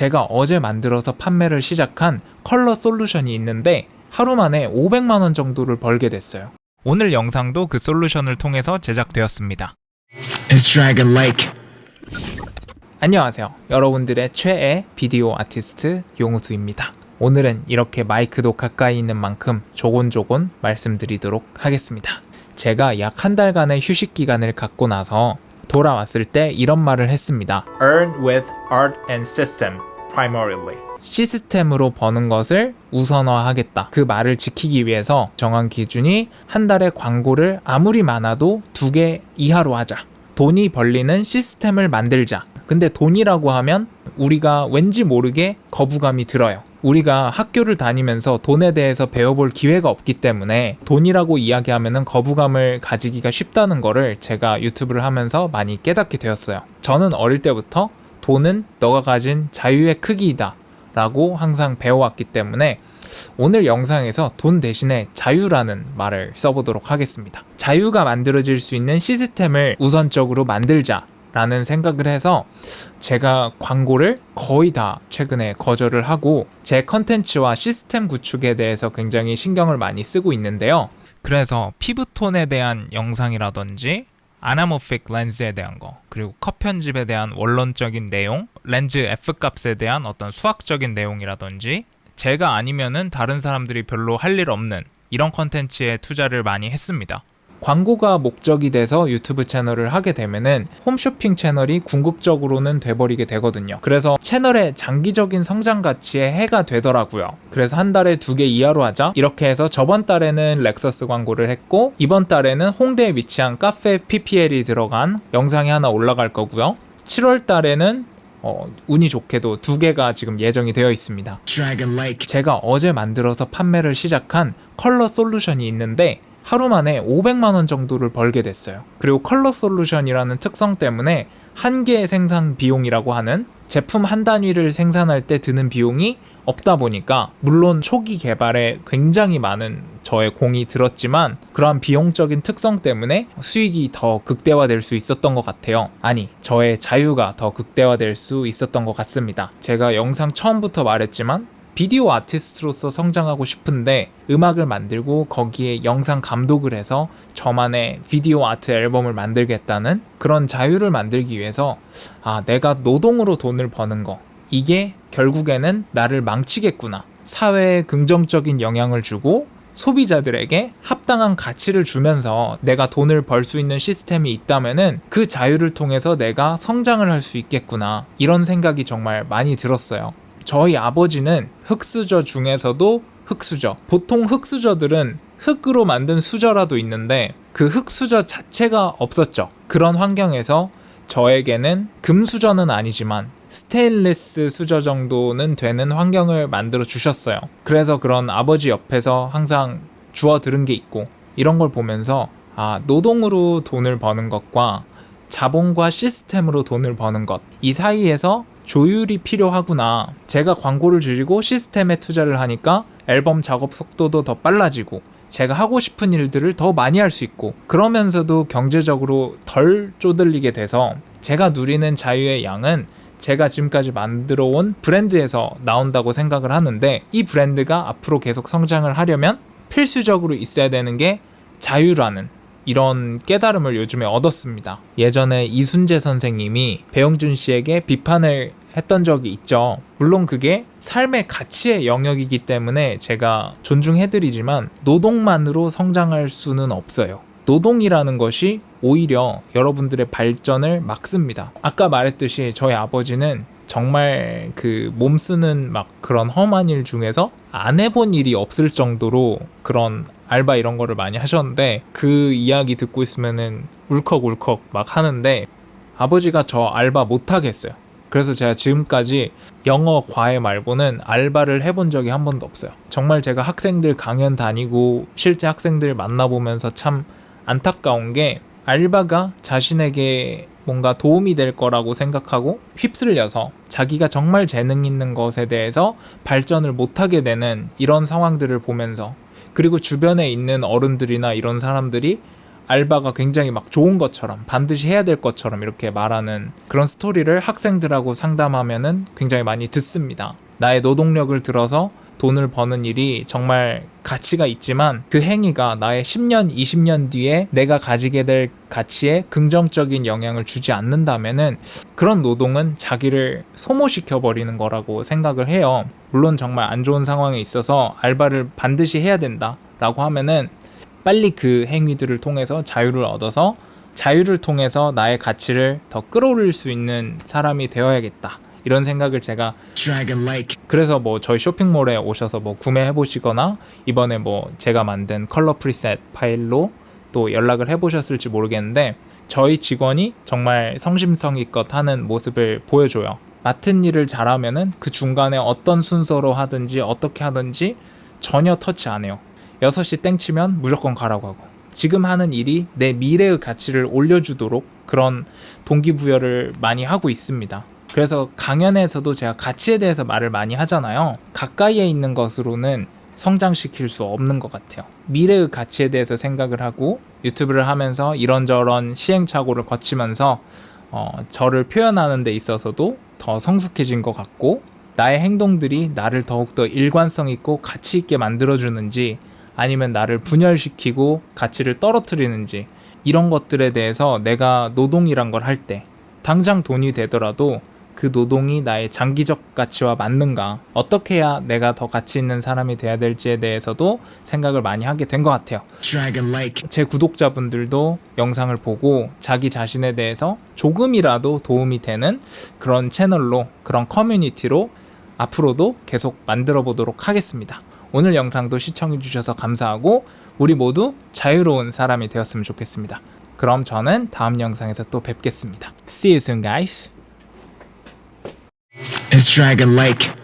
제가 어제 만들어서 판매를 시작한 컬러 솔루션이 있는데 하루 만에 500만 원 정도를 벌게 됐어요. 오늘 영상도 그 솔루션을 통해서 제작되었습니다. It's Dragon Lake. 안녕하세요. 여러분들의 최애 비디오 아티스트 용우수입니다. 오늘은 이렇게 마이크도 가까이 있는 만큼 조곤조곤 말씀드리도록 하겠습니다. 제가 약 한 달간의 휴식 기간을 갖고 나서 돌아왔을 때 이런 말을 했습니다. Earn with art and system primarily. 시스템으로 버는 것을 우선화하겠다. 그 말을 지키기 위해서 정한 기준이 한 달에 광고를 아무리 많아도 두 개 이하로 하자. 돈이 벌리는 시스템을 만들자. 근데 돈이라고 하면 우리가 왠지 모르게 거부감이 들어요. 우리가 학교를 다니면서 돈에 대해서 배워볼 기회가 없기 때문에 돈이라고 이야기하면은 거부감을 가지기가 쉽다는 거를 제가 유튜브를 하면서 많이 깨닫게 되었어요. 저는 어릴 때부터 돈은 너가 가진 자유의 크기이다. 라고 항상 배워왔기 때문에 오늘 영상에서 돈 대신에 자유라는 말을 써보도록 하겠습니다. 자유가 만들어질 수 있는 시스템을 우선적으로 만들자. 라는 생각을 해서 제가 광고를 거의 다 최근에 거절을 하고 제 컨텐츠와 시스템 구축에 대해서 굉장히 신경을 많이 쓰고 있는데요. 그래서 피부톤에 대한 영상이라든지 아나모픽 렌즈에 대한 거 그리고 컷 편집에 대한 원론적인 내용 렌즈 F값에 대한 어떤 수학적인 내용이라든지 제가 아니면은 다른 사람들이 별로 할 일 없는 이런 컨텐츠에 투자를 많이 했습니다. 광고가 목적이 돼서 유튜브 채널을 하게 되면은 홈쇼핑 채널이 궁극적으로는 돼버리게 되거든요. 그래서 채널의 장기적인 성장 가치에 해가 되더라고요. 그래서 한 달에 두 개 이하로 하자. 이렇게 해서 저번 달에는 렉서스 광고를 했고 이번 달에는 홍대에 위치한 카페 PPL이 들어간 영상이 하나 올라갈 거고요. 7월 달에는 어, 운이 좋게도 두 개가 지금 예정이 되어 있습니다. 제가 어제 만들어서 판매를 시작한 컬러 솔루션이 있는데 하루 만에 500만 원 정도를 벌게 됐어요. 그리고 컬러 솔루션이라는 특성 때문에 한 개의 생산 비용이라고 하는 제품 한 단위를 생산할 때 드는 비용이 없다 보니까 물론 초기 개발에 굉장히 많은 저의 공이 들었지만 그러한 비용적인 특성 때문에 수익이 더 극대화될 수 있었던 것 같아요. 아니, 저의 자유가 더 극대화될 수 있었던 것 같습니다. 제가 영상 처음부터 말했지만 비디오 아티스트로서 성장하고 싶은데 음악을 만들고 거기에 영상 감독을 해서 저만의 비디오 아트 앨범을 만들겠다는 그런 자유를 만들기 위해서 아, 내가 노동으로 돈을 버는 거 이게 결국에는 나를 망치겠구나. 사회에 긍정적인 영향을 주고 소비자들에게 합당한 가치를 주면서 내가 돈을 벌 수 있는 시스템이 있다면은 그 자유를 통해서 내가 성장을 할 수 있겠구나. 이런 생각이 정말 많이 들었어요. 저희 아버지는 흙수저 중에서도 흙수저. 보통 흙수저들은 흙으로 만든 수저라도 있는데 그 흙수저 자체가 없었죠. 그런 환경에서 저에게는 금수저는 아니지만 스테인리스 수저 정도는 되는 환경을 만들어 주셨어요. 그래서 그런 아버지 옆에서 항상 주워 들은 게 있고 이런 걸 보면서 아, 노동으로 돈을 버는 것과 자본과 시스템으로 돈을 버는 것 이 사이에서 조율이 필요하구나. 제가 광고를 줄이고 시스템에 투자를 하니까 앨범 작업 속도도 더 빨라지고 제가 하고 싶은 일들을 더 많이 할 수 있고 그러면서도 경제적으로 덜 쪼들리게 돼서 제가 누리는 자유의 양은 제가 지금까지 만들어 온 브랜드에서 나온다고 생각을 하는데 이 브랜드가 앞으로 계속 성장을 하려면 필수적으로 있어야 되는 게 자유라는 이런 깨달음을 요즘에 얻었습니다. 예전에 이순재 선생님이 배용준 씨에게 비판을 했던 적이 있죠. 물론 그게 삶의 가치의 영역이기 때문에 제가 존중해드리지만 노동만으로 성장할 수는 없어요. 노동이라는 것이 오히려 여러분들의 발전을 막습니다. 아까 말했듯이 저희 아버지는 정말 그 몸 쓰는 막 그런 험한 일 중에서 안 해본 일이 없을 정도로 그런 알바 이런 거를 많이 하셨는데 그 이야기 듣고 있으면은 울컥울컥 막 하는데 아버지가 저 알바 못 하겠어요. 그래서 제가 지금까지 영어 과외 말고는 알바를 해본 적이 한 번도 없어요. 정말 제가 학생들 강연 다니고 실제 학생들 만나보면서 참 안타까운 게 알바가 자신에게 뭔가 도움이 될 거라고 생각하고 휩쓸려서 자기가 정말 재능 있는 것에 대해서 발전을 못하게 되는 이런 상황들을 보면서 그리고 주변에 있는 어른들이나 이런 사람들이 알바가 굉장히 막 좋은 것처럼 반드시 해야 될 것처럼 이렇게 말하는 그런 스토리를 학생들하고 상담하면은 굉장히 많이 듣습니다. 나의 노동력을 들어서 돈을 버는 일이 정말 가치가 있지만 그 행위가 나의 10년, 20년 뒤에 내가 가지게 될 가치에 긍정적인 영향을 주지 않는다면은 그런 노동은 자기를 소모시켜 버리는 거라고 생각을 해요. 물론 정말 안 좋은 상황에 있어서 알바를 반드시 해야 된다라고 하면은 빨리 그 행위들을 통해서 자유를 얻어서 자유를 통해서 나의 가치를 더 끌어올릴 수 있는 사람이 되어야겠다. 이런 생각을 제가. 그래서 뭐 저희 쇼핑몰에 오셔서 뭐 구매해 보시거나 이번에 뭐 제가 만든 컬러 프리셋 파일로 또 연락을 해 보셨을지 모르겠는데 저희 직원이 정말 성심성의껏 하는 모습을 보여줘요. 맡은 일을 잘하면은 그 중간에 어떤 순서로 하든지 어떻게 하든지 전혀 터치 안 해요. 6시 땡 치면 무조건 가라고 하고 지금 하는 일이 내 미래의 가치를 올려주도록 그런 동기부여를 많이 하고 있습니다. 그래서 강연에서도 제가 가치에 대해서 말을 많이 하잖아요. 가까이에 있는 것으로는 성장시킬 수 없는 것 같아요. 미래의 가치에 대해서 생각을 하고 유튜브를 하면서 이런저런 시행착오를 거치면서 어, 저를 표현하는 데 있어서도 더 성숙해진 것 같고 나의 행동들이 나를 더욱더 일관성 있고 가치 있게 만들어주는지 아니면 나를 분열시키고 가치를 떨어뜨리는지 이런 것들에 대해서 내가 노동이란 걸 할 때 당장 돈이 되더라도 그 노동이 나의 장기적 가치와 맞는가 어떻게 해야 내가 더 가치 있는 사람이 돼야 될지에 대해서도 생각을 많이 하게 된 것 같아요. 제 구독자분들도 영상을 보고 자기 자신에 대해서 조금이라도 도움이 되는 그런 채널로 그런 커뮤니티로 앞으로도 계속 만들어 보도록 하겠습니다. 오늘 영상도 시청해 주셔서 감사하고 우리 모두 자유로운 사람이 되었으면 좋겠습니다. 그럼 저는 다음 영상에서 또 뵙겠습니다. See you soon guys. It's Dragon Lake.